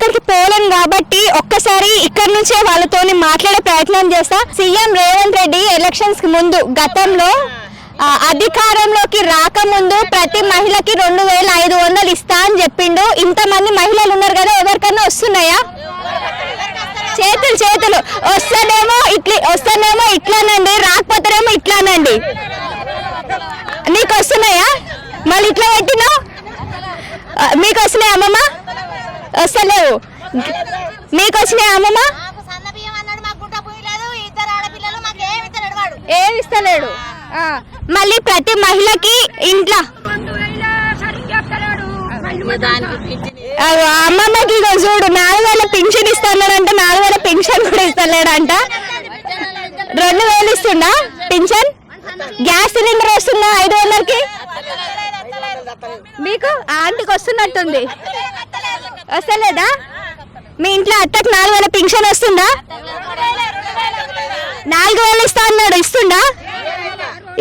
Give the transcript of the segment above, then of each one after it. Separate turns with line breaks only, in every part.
అక్కడికి పోలేం కాబట్టి ఒక్కసారి ఇక్కడ నుంచే వాళ్ళతోని మాట్లాడే ప్రయత్నం చేస్తా. సీఎం రేవంత్ రెడ్డి ఎలక్షన్స్కి ముందు గతంలో అధికారంలోకి రాకముందు ప్రతి మహిళకి రెండు వేల ఐదు వందలు ఇస్తా అని చెప్పిండు. ఇంతమంది మహిళలు ఉన్నారు కదా ఎవరికన్నా వస్తున్నాయా? చేతులు చేతులు. వస్తేనేమో ఇట్లా వస్తేనేమో ఇట్లానండి రాకపోతేనేమో ఇట్లానండి. నీకు వస్తున్నాయా? మళ్ళీ ఇట్లా పెట్టినా మీకు వస్తున్నాయి అమ్మమ్మ? వస్తలేవు మీకు వచ్చినాయి అమ్మమ్మ
ఏమి
ఇస్తలేడు మళ్ళీ ప్రతి మహిళకి ఇంట్లో. అమ్మమ్మకి చూడు నాలుగు వేల పింఛన్ ఇస్తున్నాడంట నాలుగు వేల పింఛన్ కూడా ఇస్తలేడంట. రెండు వేలు ఇస్తుండా పింఛన్? గ్యాస్ సిలిండర్ వస్తుందా ఐదు వందలకి? మీకు ఆంటీకి వస్తున్నట్టుంది. వస్తలేదా? మీ ఇంట్లో అత్తకు నాలుగు వేల పింఛన్ వస్తుందా? నాలుగు వేలు ఇస్తా అన్నాడు ఇస్తుందా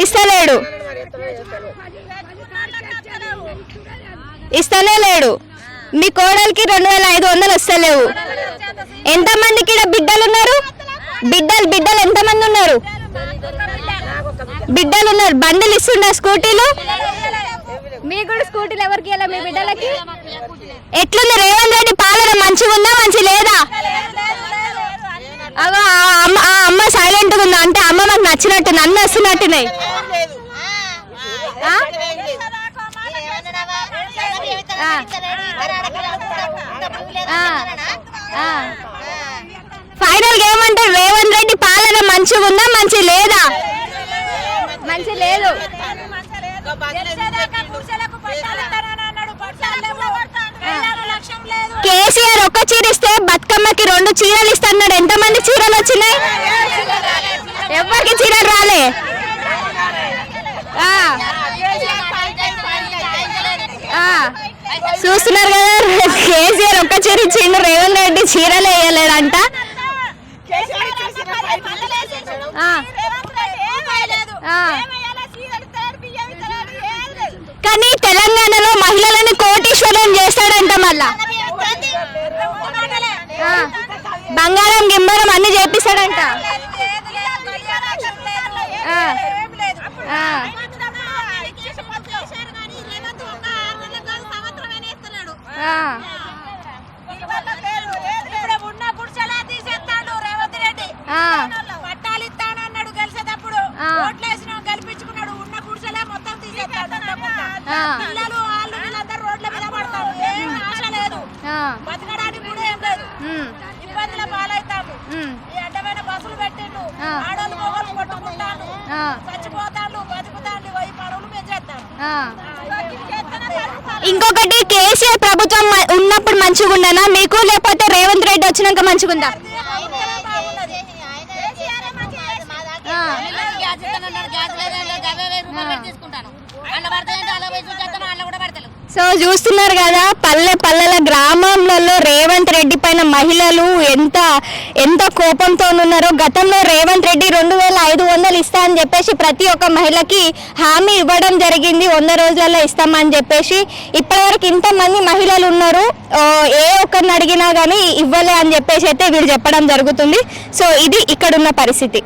ఇస్తలేడు. ఇస్తలే లేడు. మీ కోడలికి రెండు వేల ఐదు వందలు వస్తలేవు. ఎంతమందికి బిడ్డలు ఉన్నారు బిడ్డలు బిడ్డలు ఎంతమంది ఉన్నారు? బిడ్డలు ఉన్నారు. బండిలు ఇస్తుండ స్కూటీలు? మీ కూడా స్కూటీలు ఎవరికి మీ బిడ్డలకి? ఎట్లుంది రేవంత్ రెడ్డి పాలన? మంచిగా ఉందా? మంచి లేదా? అగో ఆ అమ్మ ఆ అమ్మ సైలెంట్గా ఉందా? అంటే అమ్మ మాకు నచ్చినట్టు నన్ను వస్తున్నట్టున్నాయి. ఫైనల్గా ఏమంటారు రేవంత్ రెడ్డి పాలన మంచిగా ఉందా? మంచి లేదా? మంచి లేదు కేసీఆర్ ఒక్క చీర ఇస్తే వాళ్ళకి రెండు చీరలు ఇస్తున్నాడు. ఎంతమంది చీరలు వచ్చినాయి? ఎవరికి చీరలు రాలే? చూస్తున్నారు కదా కేసీఆర్ ఒక్క చీర ఇచ్చిండు. రేవంత్ రెడ్డి చీరలు వేయలేడంట కానీ తెలంగాణలో మహిళలను కోటీశ్వరం చేస్తాడంట మళ్ళా ఆ. బంగారం గింబరం అన్ని చేపిస్తాడంట. ఆ.
ఆడోళ్ళు మొగలు కొట్టుకుంటాను
ఆ.
చచ్చిపోతాను బతుకుతాను పోయి పనులు మేము చేస్తాను
ఆ. ఇంకొకటి కేసీఆర్ ప్రభుత్వం ఉన్నప్పుడు మంచిగా ఉండనా మీకు లేకపోతే రేవంత్ రెడ్డి వచ్చినాక మంచిగా ఉందా? సో చూస్తున్నారు కదా పల్లె పల్లెల గ్రామంలలో రేవంత్ రెడ్డి పైన మహిళలు ఎంత ఎంత కోపంతో ఉన్నారో గతంలో రేవంత్ రెడ్డి రెండు వేల ఐదు వందలు ఇస్తా అని చెప్పేసి ప్రతి ఒక్క మహిళకి హామీ ఇవ్వడం జరిగింది. వంద రోజులలో ఇస్తామని చెప్పేసి ఇప్పటివరకు ఇంతమంది మహిళలు ఉన్నారు. ఏ ఒక్కరిని అడిగినా కానీ ఇవ్వలే అని చెప్పేసి అయితే వీళ్ళు చెప్పడం జరుగుతుంది. సో ఇది ఇక్కడున్న పరిస్థితి.